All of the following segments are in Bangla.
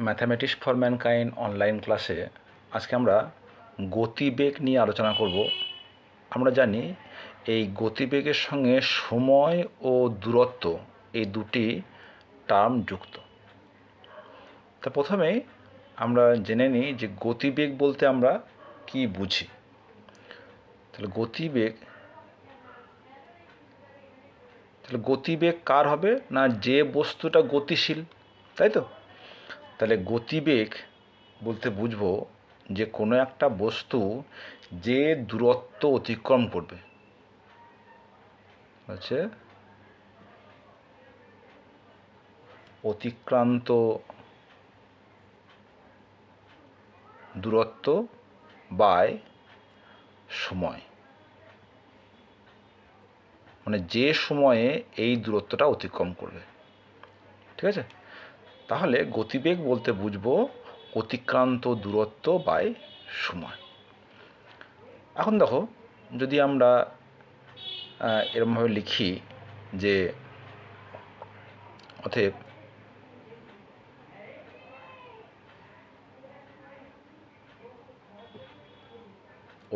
ম্যাথামেটিক্স ফর ম্যানকাইন্ড অনলাইন ক্লাসে আজকে আমরা গতিবেগ নিয়ে আলোচনা করব। আমরা জানি এই গতিবেগের সঙ্গে সময় ও দূরত্ব এই দুটি টার্ম যুক্ত। তা প্রথমেই আমরা জেনে নিই যে গতিবেগ বলতে আমরা কি বুঝি। তাহলে গতিবেগ তাহলে গতিবেগ কার হবে না যে বস্তুটা গতিশীল, তাই তো? তাহলে গতিবেগ বলতে বুঝব যে কোনো একটা বস্তু যে দূরত্ব অতিক্রম করবে। হচ্ছে অতিক্রান্ত দূরত্ব বাই সময়। মানে যে সময়ে এই দূরত্বটা অতিক্রম করবে। ঠিক আছে? তাহলে গতিবেগ বলতে বুঝব অতিক্রান্ত দূরত্ব বাই সময়। এখন দেখো, যদি আমরা এরমভাবে লিখি যে, অতএব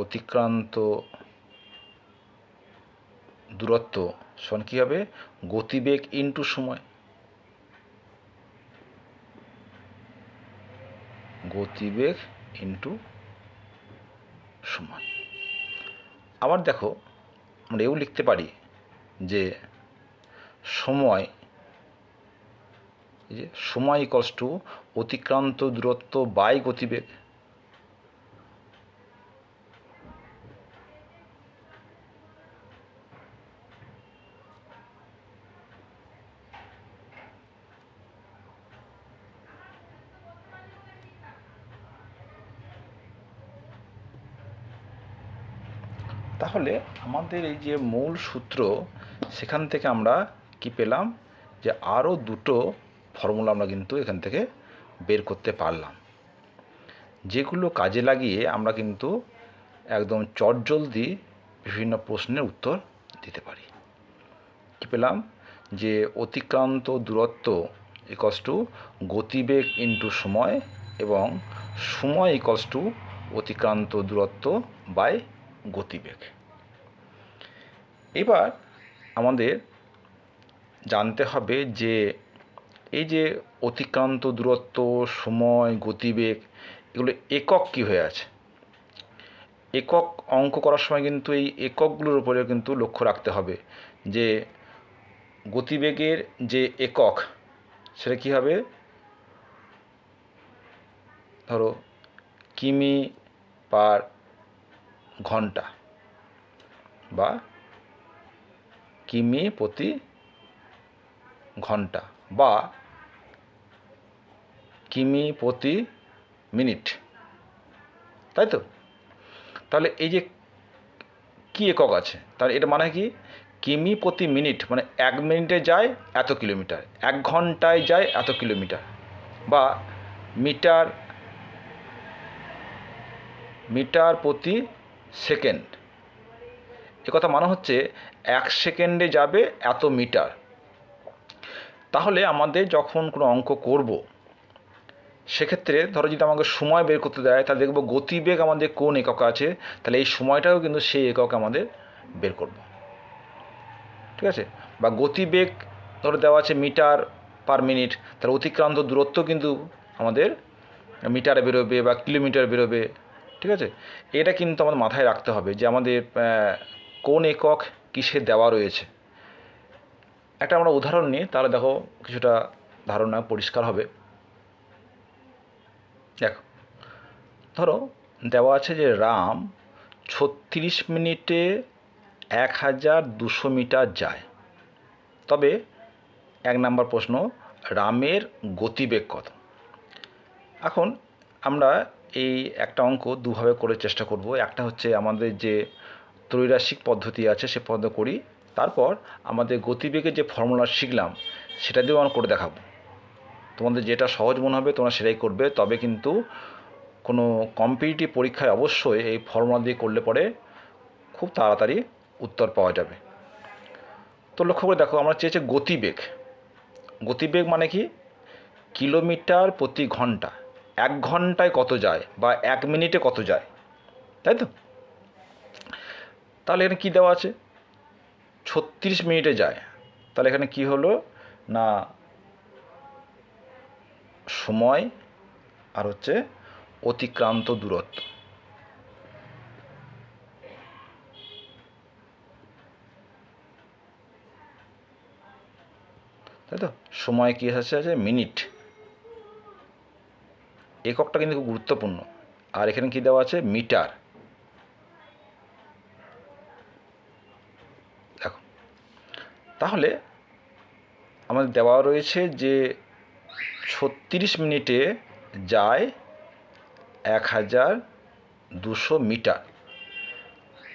অতিক্রান্ত দূরত্ব সমান কী হবে? গতিবেগ ইন্টু সময়। গতিবেগ ইন্টু সময় আবার দেখো, আমরা এও লিখতে পারি যে সময়, এই যে সময় ইকলস টু অতিক্রান্ত দূরত্ব বাই গতিবেগ। তাহলে আমাদের এই যে মূল সূত্র, সেখান থেকে আমরা কি পেলাম? যে আরও দুটো ফর্মুলা আমরা কিন্তু এখান থেকে বের করতে পারলাম। যেগুলো কাজে লাগিয়ে আমরা কিন্তু একদম চটজলদি বিভিন্ন প্রশ্নের উত্তর দিতে পারি। কি পেলাম? যে অতিক্রান্ত দূরত্ব ইকস টু গতিবেগ ইন্টু সময় এবং সময় ইকস টু অতিক্রান্ত দূরত্ব বাই গতিবেগ। এবার আমাদের জানতে হবে যে এই যে অতিক্রান্ত দূরত্ব, সময়, গতিবেগ, এগুলো একক কী হয়ে আছে? একক অঙ্ক করার সময় কিন্তু এই এককগুলোর উপরেও কিন্তু লক্ষ্য রাখতে হবে যে গতিবেগের যে একক, সেটা কী হবে? ধরো কিমি পার ঘণ্টা বা কিমি প্রতি ঘণ্টা বা কিমি প্রতি মিনিট, তাই তো? তাহলে এই যে কি একক আছে? তাহলে এটা মানে কি? কিমি প্রতি মিনিট মানে এক মিনিটে যায় এত কিলোমিটার, এক ঘন্টায় যায় এত কিলোমিটার বা মিটার মিটার প্রতি সেকেন্ড কথা মানে হচ্ছে এক সেকেন্ডে যাবে এত মিটার। তাহলে আমাদের যখন কোনো অঙ্ক করব, সেক্ষেত্রে ধরো যদি আমাকে সময় বের করতে দেয়, তাহলে দেখব গতিবেগ আমাদের কোন একক আছে, তাহলে এই সময়টাও কিন্তু সেই একক আমাদের বের করব। ঠিক আছে? বা গতিবেগ ধরো দেওয়া আছে মিটার পার মিনিট, তাহলে অতিক্রান্ত দূরত্ব কিন্তু আমাদের মিটারে বেরোবে বা কিলোমিটার বেরোবে। ঠিক আছে? এটা কিন্তু আমাদের মাথায় রাখতে হবে যে আমাদের কোন একক কিসে দেওয়া রয়েছে? একটা আমরা উদাহরণ নিই, তাহলে দেখো কিছুটা ধারণা পরিষ্কার হবে। দেখো, ধরো দেওয়া আছে যে রাম ছত্রিশ মিনিটে এক হাজার দুশো মিটার যায়। তবে এক নম্বর প্রশ্ন, রামের গতিবেগ কত? এখন আমরা এই একটা অঙ্ক দুভাবে করে চেষ্টা করব। একটা হচ্ছে আমাদের যে ত্রৈরাসিক পদ্ধতি আছে, সে পদ্ধতি করি। তারপর আমাদের গতিবেগের যে ফর্মুলা শিখলাম, সেটা দিয়েও আমরা করে দেখাবো। তোমাদের যেটা সহজ মনে হবে, তোমরা সেটাই করবে। তবে কিন্তু কোনো কম্পিটিটিভ পরীক্ষায় অবশ্যই এই ফর্মুলা দিয়ে করলে পরে খুব তাড়াতাড়ি উত্তর পাওয়া যাবে। তো লক্ষ্য করে দেখো, আমরা চেয়েছে গতিবেগ। গতিবেগ মানে কি? কিলোমিটার প্রতি ঘণ্টা। এক ঘন্টায় কত যায় বা এক মিনিটে কত যায়? তাই তো? তাহলে এখানে কী দেওয়া আছে? ছত্রিশ মিনিটে যায়। তাহলে এখানে কি হলো? না, সময় আর হচ্ছে অতিক্রান্ত দূরত্ব। তাই তো? সময় কী আছে? আছে মিনিট। এককটা কিন্তু খুব গুরুত্বপূর্ণ। আর এখানে কী দেওয়া আছে? মিটার। তাহলে আমাদের দেওয়া রয়েছে যে ছত্রিশ মিনিটে যায় এক হাজার দুশো মিটার।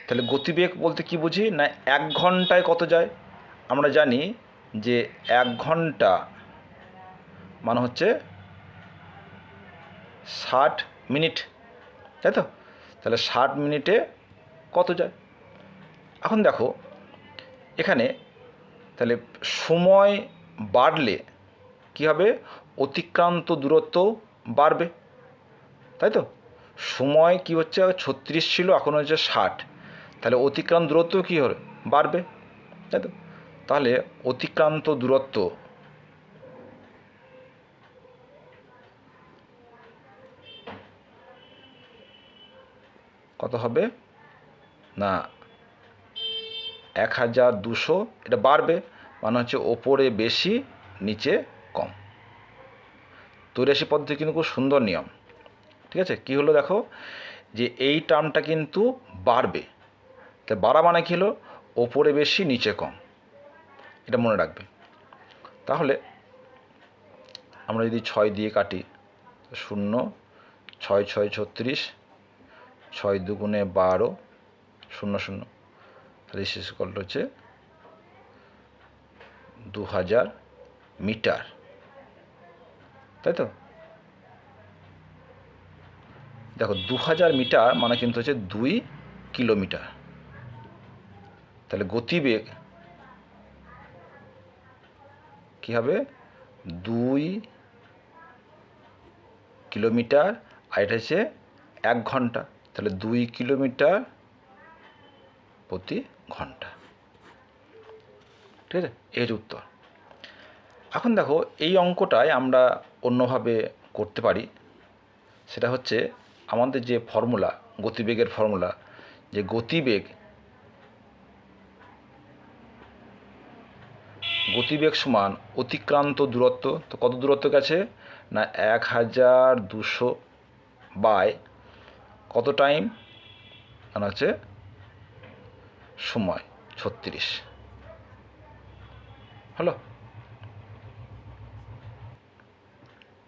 তাহলে গতিবেগ বলতে কি বুঝি? না এক ঘন্টায় কত যায়? আমরা জানি যে এক ঘণ্টা মানে হচ্ছে ষাট মিনিট। তাই তো? তাহলে ষাট মিনিটে কত যায়? এখন দেখো, এখানে তাহলে সময় বাড়লে কী হবে? অতিক্রান্ত দূরত্ব বাড়বে। তাই তো? সময় কি হচ্ছে? ছত্রিশ ছিল, এখন হচ্ছে ষাট। তাহলে অতিক্রান্ত দূরত্ব কী হবে? বাড়বে। তাই তো? তাহলে অতিক্রান্ত দূরত্ব কত হবে? না এক হাজার দুশো, এটা বাড়বে মানে হচ্ছে ওপরে বেশি, নিচে কম। তৈরাশি পদ্ধতি কিন্তু খুব সুন্দর নিয়ম। ঠিক আছে? কি হলো দেখো? যে এই টার্মটা কিন্তু বাড়বে। তাই বাড়া মানে কী হলো? ওপরে বেশি, নিচে কম। এটা মনে রাখবে। তাহলে আমরা যদি ছয় দিয়ে কাটি, শূন্য, ছয় ছয়, ছত্রিশ, ছয় দুগুণে বারো, শূন্য শূন্য। শেষ কলটা হচ্ছে দু হাজার মিটার। তাই তো? দেখো, দু হাজার মিটার মানে কিন্তু হচ্ছে দুই কিলোমিটার। তাহলে গতিবেগ কী হবে? দুই কিলোমিটার, আর এটা হচ্ছে এক ঘণ্টা। তাহলে দুই কিলোমিটার প্রতি ঘণ্টা। ঠিক আছে? হচ্ছে উত্তর। এখন দেখো, এই অঙ্কটায় আমরা অন্যভাবে করতে পারি। সেটা হচ্ছে, আমাদের যে ফর্মুলা, গতিবেগের ফর্মুলা, যে গতিবেগ গতিবেগ সমান অতিক্রান্ত দূরত্ব, তো কত দূরত্ব গেছে? না, এক হাজার দুশো বাই কত টাইম? মানে হচ্ছে সময় ছত্রিশ। হলো?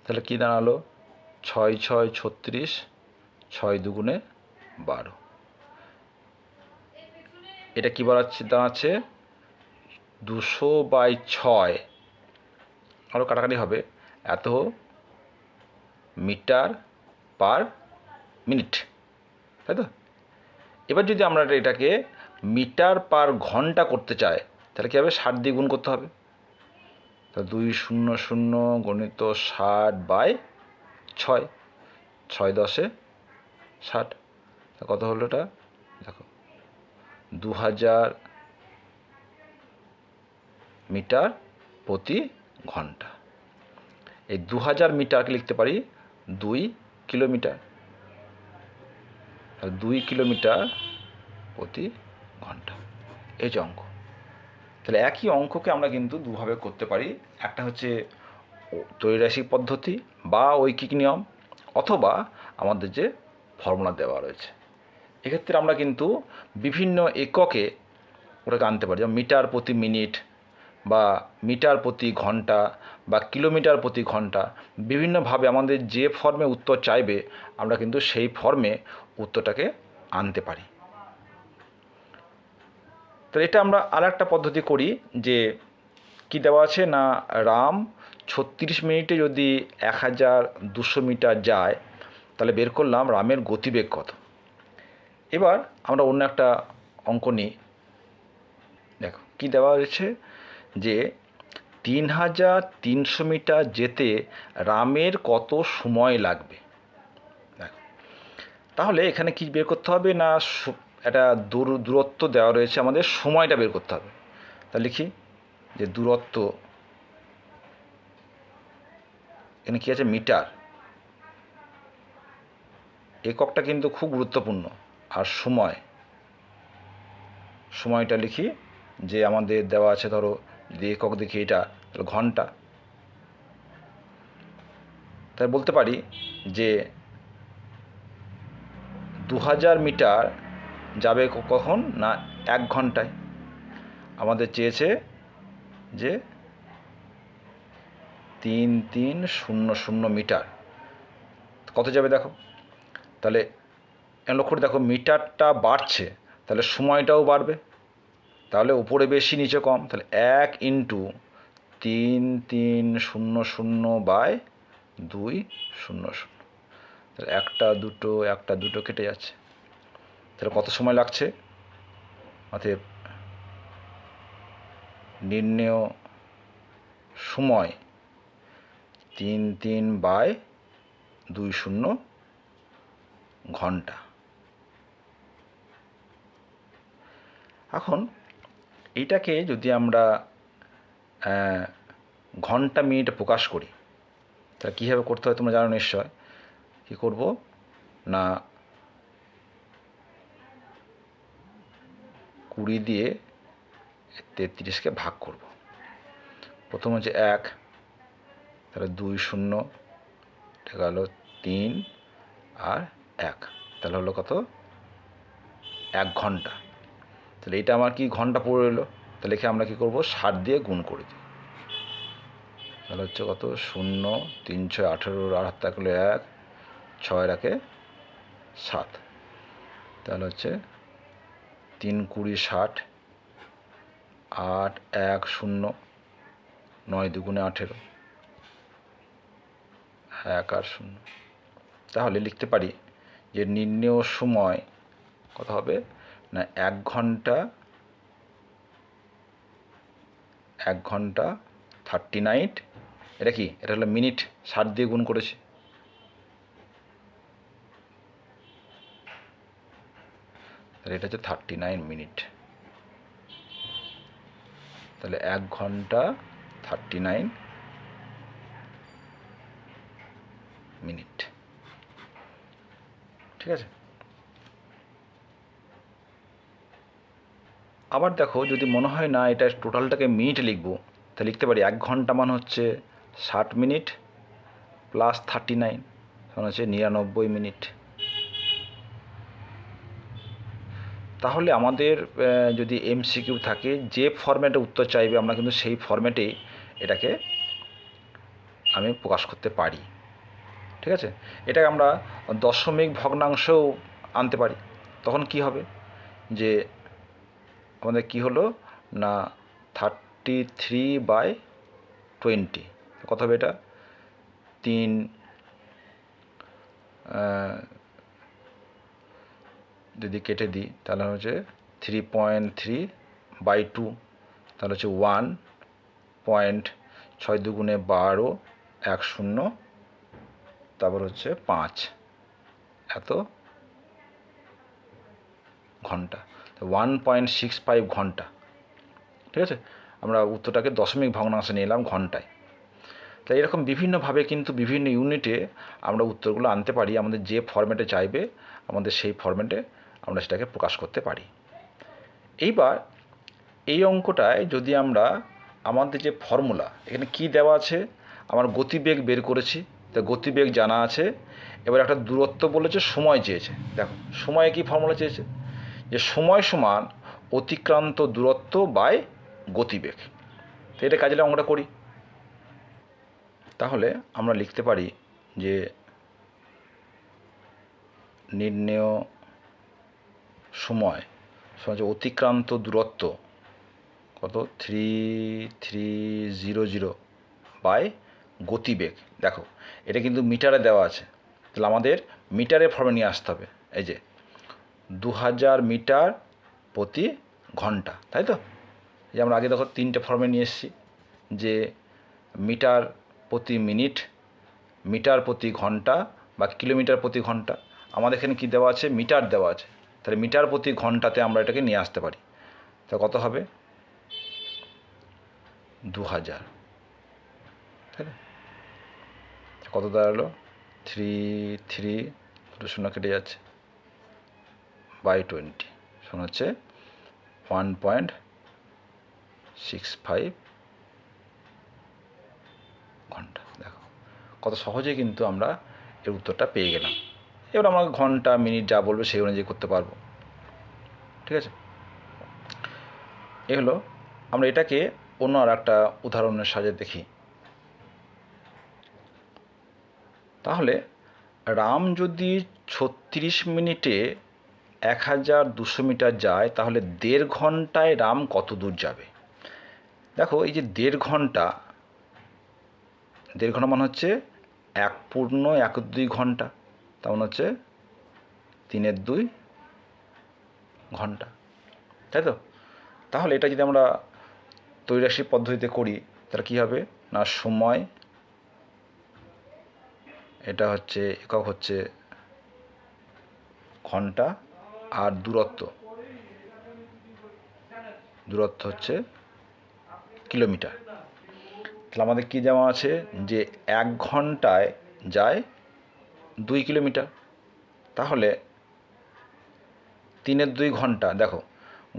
তাহলে কী দাঁড়াল? ছয় ছয় ছত্রিশ, ছয় দুগুণে বারো। এটা কী বাড়াচ্ছে? দাঁড়াচ্ছে দুশো বাই ছয়। আরও কাটাকাটি হবে। এত মিটার পার মিনিট। তাই তো? এবার যদি আমরা এটাকে মিটার পার ঘণ্টা করতে চায়, তাহলে কী হবে ষাট দিয়ে গুণ করতে হবে? তা দুই শূন্য শূন্য গণিত ষাট বাই ছয় ছয় দশে ষাট। তা কত হলো এটা? দেখো, দু হাজার মিটার প্রতি ঘণ্টা। এই দু হাজার মিটারকে লিখতে পারি দুই কিলোমিটার। দুই কিলোমিটার প্রতি ঘণ্টা। এই যে অঙ্ক। তাহলে একই অঙ্ককে আমরা কিন্তু দুভাবে করতে পারি। একটা হচ্ছে ত্রৈরাশিক পদ্ধতি বা ঐকিক নিয়ম অথবা আমাদের যে ফর্মুলা দেওয়া রয়েছে। এক্ষেত্রে আমরা কিন্তু বিভিন্ন এককে ওটাকে আনতে পারি। যেমন মিটার প্রতি মিনিট বা মিটার প্রতি ঘণ্টা বা কিলোমিটার প্রতি ঘণ্টা। বিভিন্নভাবে আমাদের যে ফর্মে উত্তর চাইবে, আমরা কিন্তু সেই ফর্মে উত্তরটাকে আনতে পারি। তো এটা আমরা আর একটা পদ্ধতি করি যে কি দেওয়া আছে না রাম ছত্রিশ মিনিটে যদি এক হাজার দুশো মিটার যায়, তাহলে বের করলাম রামের গতিবেগ কত। এবার আমরা অন্য একটা অঙ্ক নিই। দেখো, কী দেওয়া হয়েছে? যে তিন হাজার তিনশো মিটার যেতে রামের কত সময় লাগবে? তাহলে এখানে কি বের করতে হবে না একটা দূর, দূরত্ব দেওয়া রয়েছে আমাদের, সময়টা বের করতে হবে। তা লিখি, যে দূরত্ব, এখানে কী আছে? মিটার। এককটা কিন্তু খুব গুরুত্বপূর্ণ। আর সময়, সময়টা লিখি, যে আমাদের দেওয়া আছে, ধরো, যদি একক দেখি এটা, তাহলে ঘণ্টা। তাই বলতে পারি যে দু হাজার মিটার যাবে কখন? না, এক ঘন্টায়। আমাদের চেয়েছে যে তিন তিন শূন্য শূন্য মিটার। কত যাবে দেখো? তাহলে লক্ষ্য দেখো, মিটারটা বাড়ছে, তাহলে সময়টাও বাড়বে। তাহলে উপরে বেশি, নিচে কম। তাহলে এক ইন্টু তিন তিন শূন্য শূন্য বাই দুই শূন্য শূন্য। তাহলে একটা দুটো একটা দুটো কেটে যাচ্ছে। তাহলে কত সময় লাগছে? অতএব নির্ণেয় সময় তিন তিন বাই দুই শূন্য ঘণ্টা। এখন এইটাকে যদি আমরা ঘণ্টা মিনিটে প্রকাশ করি, তাহলে কীভাবে করতে হয় তোমরা জানো নিশ্চয়? কী করব? না কুড়ি দিয়ে তেত্রিশকে ভাগ করব। প্রথম হচ্ছে এক, তাহলে দুই শূন্য, এটা গেল তিন আর এক, তাহলে হলো কত? এক ঘণ্টা। তাহলে এটা আমার কি ঘণ্টা পড়ে এলো তাহলে এখানে আমরা কি করব? ষাট দিয়ে গুণ করে দিই। তাহলে হচ্ছে কত? শূন্য, তিন, ছয়, আঠেরো, আর হাত থাকল এক, ছয় রাখে সাত। তাহলে হচ্ছে তিন কুড়ি ষাট, আট এক শূন্য, নয় দুগুণে আঠেরো। এক আর শূন্য। তাহলে লিখতে পারি যে নির্ণেয় সময় কত হবে? না, এক ঘণ্টা এক ঘণ্টা থার্টি নাইট এটা কি? এটা হলো মিনিট ষাট দিয়ে গুণ করেছি। তাহলে এটা হচ্ছে থার্টি নাইন মিনিট তাহলে এক ঘণ্টা থার্টি নাইন মিনিট ঠিক আছে? আবার দেখো, যদি মনে হয় না এটা টোটালটাকে মিনিট লিখব তা লিখতে পারি এক ঘণ্টা মান হচ্ছে ষাট মিনিট প্লাস থার্টি নাইন মানে হচ্ছে নিরানব্বই মিনিট তাহলে আমাদের যদি এমসিকিউ থাকে, যে ফরম্যাটে উত্তর চাইবে, আমরা কিন্তু সেই ফরম্যাটেই এটাকে আমি প্রকাশ করতে পারি। ঠিক আছে? এটাকে আমরা দশমিক ভগ্নাংশেও আনতে পারি। তখন কি হবে? যে আমাদের কি হলো? না থার্টি থ্রি বাই টোয়েন্টি কত হবে এটা? তিন যদি কেটে দিই, তাহলে হচ্ছে three point three by two তাহলে হচ্ছে ওয়ান পয়েন্ট ছয় দুগুণে বারো, এক শূন্য, তারপর হচ্ছে পাঁচ। এত ঘণ্টা। ওয়ান পয়েন্ট সিক্স ফাইভ ঘণ্টা। ঠিক আছে? আমরা উত্তরটাকে দশমিক ভগ্নাংশে নিয়ে এলাম ঘন্টায়। তাই এরকম বিভিন্নভাবে কিন্তু বিভিন্ন ইউনিটে আমরা উত্তরগুলো আনতে পারি। আমাদের যে ফর্ম্যাটে চাইবে, আমাদের সেই ফরম্যাটে আমরা সেটাকে প্রকাশ করতে পারি। এইবার এই অঙ্কটায় যদি আমরা আমাদের যে ফর্মুলা এখানে কি দেওয়া আছে? আমার গতিবেগ বের করেছি, তা গতিবেগ জানা আছে। এবার একটা দূরত্ব বলেছে, সময় চেয়েছে। দেখো, সময়ে কি ফর্মুলা চেয়েছে? যে সময় সমান অতিক্রান্ত দূরত্ব বাই গতিবেগ। তো এটা কাজে অঙ্কটা করি। তাহলে আমরা লিখতে পারি যে নির্ণেয় সময় সময় অতিক্রান্ত দূরত্ব, কত? Three three zero zero by গতিবেগ। দেখো, এটা কিন্তু মিটারে দেওয়া আছে। তাহলে আমাদের মিটারের ফর্মে নিয়ে আসতে হবে। এই যে দু হাজার মিটার প্রতি ঘণ্টা, তাই তো? যে আমরা আগে দেখো তিনটে ফর্মে নিয়ে এসেছি, যে মিটার প্রতি মিনিট, মিটার প্রতি ঘণ্টা বা কিলোমিটার প্রতি ঘণ্টা। আমাদের এখানে কী দেওয়া আছে? মিটার দেওয়া আছে। তাহলে মিটার প্রতি ঘন্টাতে আমরা এটাকে নিয়ে আসতে পারি। তা কত হবে? দু হাজার? কত দাঁড়াল? থ্রি থ্রি, দুটো শূন্য কেটে যাচ্ছে। By twenty. শোনা হচ্ছে ওয়ান পয়েন্ট সিক্স ফাইভ ঘণ্টা। দেখো, কত সহজে কিন্তু আমরা এর উত্তরটা পেয়ে গেলাম। এবার আমরা ঘণ্টা, মিনিট যা বলবে সেই অনুযায়ী করতে পারব। ঠিক আছে? এ হলো, আমরা এটাকে অন্য আর একটা উদাহরণের সাজে দেখি। তাহলে, রাম যদি ছত্রিশ মিনিটে এক হাজার দুশো মিটার যায়, তাহলে দেড় ঘন্টায় রাম কত দূর যাবে? দেখো, এই যে দেড় ঘণ্টা দেড় ঘণ্টা মানে হচ্ছে এক পূর্ণ, এক দুই ঘণ্টা। তেমন হচ্ছে তিনের দুই ঘণ্টা। তাই তো? তাহলে এটা যদি আমরা তৈরাশি পদ্ধতিতে করি, তাহলে কী হবে? না, সময়, এটা হচ্ছে একক হচ্ছে ঘণ্টা আর দূরত্ব। দূরত্ব হচ্ছে কিলোমিটার। তাহলে আমাদের কী দেওয়া আছে? যে এক ঘন্টায় যায় দুই কিলোমিটার। তাহলে তিনের দুই ঘণ্টা, দেখো,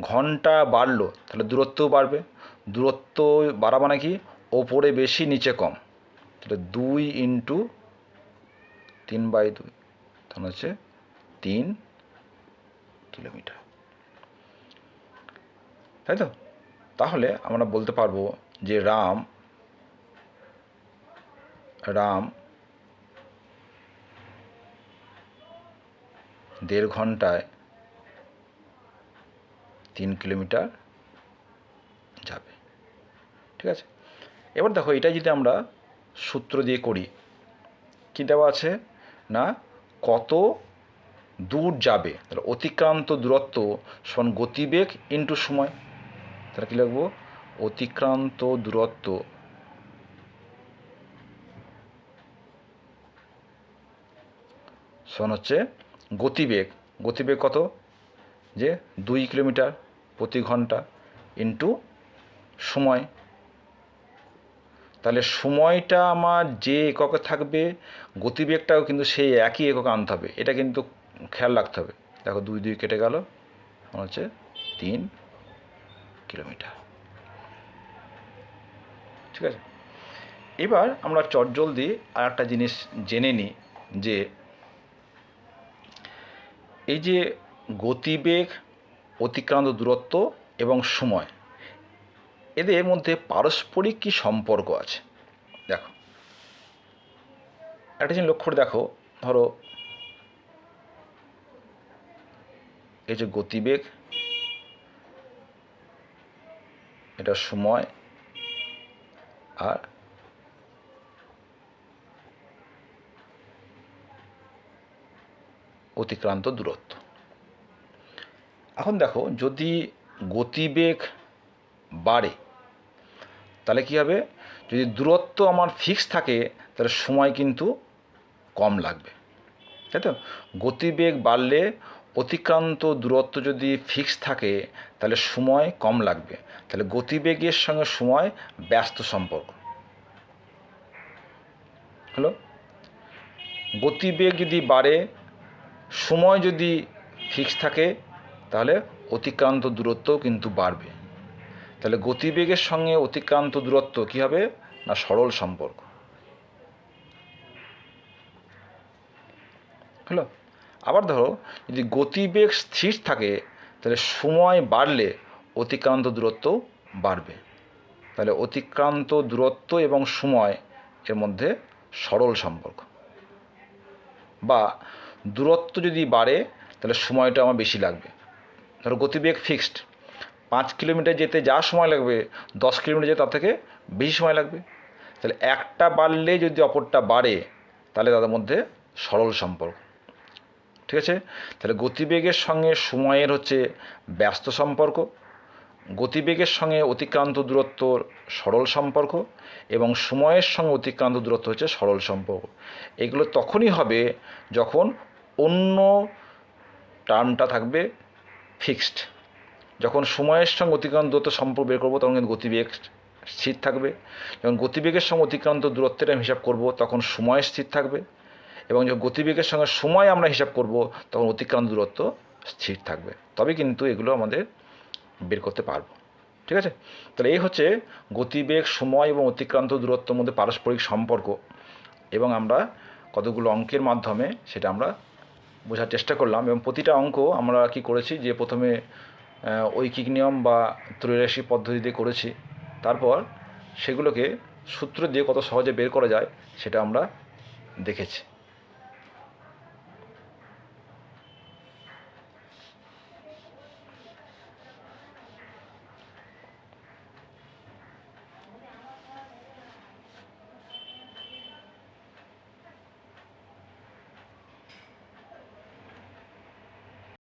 ঘণ্টা বাড়লো, তাহলে দূরত্বও বাড়বে। দূরত্ব বাড়া মানে কি? ওপরে বেশি, নিচে কম। তাহলে দুই ইন্টু তিন বাই দুই তখন হচ্ছে তিন কিলোমিটার। তাই তো? তাহলে আমরা বলতে পারব যে রাম রাম দেড় ঘন্টায় তিন কিলোমিটার যাবে। ঠিক আছে? এবার দেখো এটা যদি আমরা সূত্র দিয়ে করি, কী দেওয়া আছে? না, কত দূর যাবে? তাহলে অতিক্রান্ত দূরত্ব সমান গতিবেগ ইন্টু সময়। তাহলে কী লিখব? অতিক্রান্ত দূরত্ব সমান হচ্ছে গতিবেগ গতিবেগ কত? যে দুই কিলোমিটার প্রতি ঘণ্টা ইন্টু সময়। তাহলে সময়টা আমার যে এককে থাকবে, গতিবেগটাও কিন্তু সেই একই এককে আনতে হবে। এটা কিন্তু খেয়াল রাখতে হবে। দেখো দুই দুই কেটে গেল হচ্ছে তিন কিলোমিটার। ঠিক আছে? এবার আমরা চটজলদি আর একটা জিনিস জেনে নিই যে এই যে গতিবেগ, অতিক্রান্ত দূরত্ব এবং সময়, এদের মধ্যে পারস্পরিক কি সম্পর্ক আছে? দেখো। একটা জিনিস লক্ষ্য করে দেখো। ধরো, এই যে গতিবেগ, এটা সময় আর অতিক্রান্ত দূরত্ব। এখন দেখো, যদি গতিবেগ বাড়ে, তাহলে কী হবে? যদি দূরত্ব আমার ফিক্স থাকে, তাহলে সময় কিন্তু কম লাগবে। তাই তো? গতিবেগ বাড়লে অতিক্রান্ত দূরত্ব যদি ফিক্স থাকে, তাহলে সময় কম লাগবে। তাহলে গতিবেগের সঙ্গে সময় ব্যস্ত সম্পর্ক। হলো গতিবেগ যদি বাড়ে সময় যদি ফিক্স থাকে, তাহলে অতিক্রান্ত দূরত্বও কিন্তু বাড়বে। তাহলে গতিবেগের সঙ্গে অতিক্রান্ত দূরত্ব কী হবে? না সরল সম্পর্ক। হলো? আবার ধরো, যদি গতিবেগ স্থির থাকে, তাহলে সময় বাড়লে অতিক্রান্ত দূরত্ব বাড়বে। তাহলে অতিক্রান্ত দূরত্ব এবং সময় এর মধ্যে সরল সম্পর্ক। বা দূরত্ব যদি বাড়ে, তাহলে সময়টা আমার বেশি লাগবে। ধরো গতিবেগ ফিক্সড পাঁচ কিলোমিটার যেতে যা সময় লাগবে, দশ কিলোমিটার যেতে তার থেকে বেশি সময় লাগবে। তাহলে একটা বাড়লে যদি অপরটা বাড়ে, তাহলে তাদের মধ্যে সরল সম্পর্ক। ঠিক আছে? তাহলে গতিবেগের সঙ্গে সময়ের হচ্ছে ব্যস্ত সম্পর্ক, গতিবেগের সঙ্গে অতিক্রান্ত দূরত্বর সরল সম্পর্ক এবং সময়ের সঙ্গে অতিক্রান্ত দূরত্ব হচ্ছে সরল সম্পর্ক। এগুলো তখনই হবে যখন অন্য টার্মটা থাকবে ফিক্সড যখন সময়ের সঙ্গে অতিক্রান্ত দূরত্ব সম্পর্ক বের করব, তখন কিন্তু গতিবেগ স্থির থাকবে। যখন গতিবেগের সঙ্গে অতিক্রান্ত দূরত্বের আমি হিসাব করব, তখন সময় স্থির থাকবে। এবং যখন গতিবেগের সঙ্গে সময় আমরা হিসাব করব, তখন অতিক্রান্ত দূরত্ব স্থির থাকবে। তবে কিন্তু এগুলো আমাদের বের করতে পারব। ঠিক আছে? তাহলে এই হচ্ছে গতিবেগ, সময় এবং অতিক্রান্ত দূরত্বের মধ্যে পারস্পরিক সম্পর্ক। এবং আমরা কতগুলো অঙ্কের মাধ্যমে সেটা আমরা বোঝার চেষ্টা করলাম এবং প্রতিটা অঙ্ক আমরা কি করেছি যে প্রথমে ঐকিক নিয়ম বা ত্রৈরাশি পদ্ধতি দিয়ে করেছি। তারপর সেগুলোকে সূত্র দিয়ে কত সহজে বের করা যায় সেটা আমরা দেখেছি।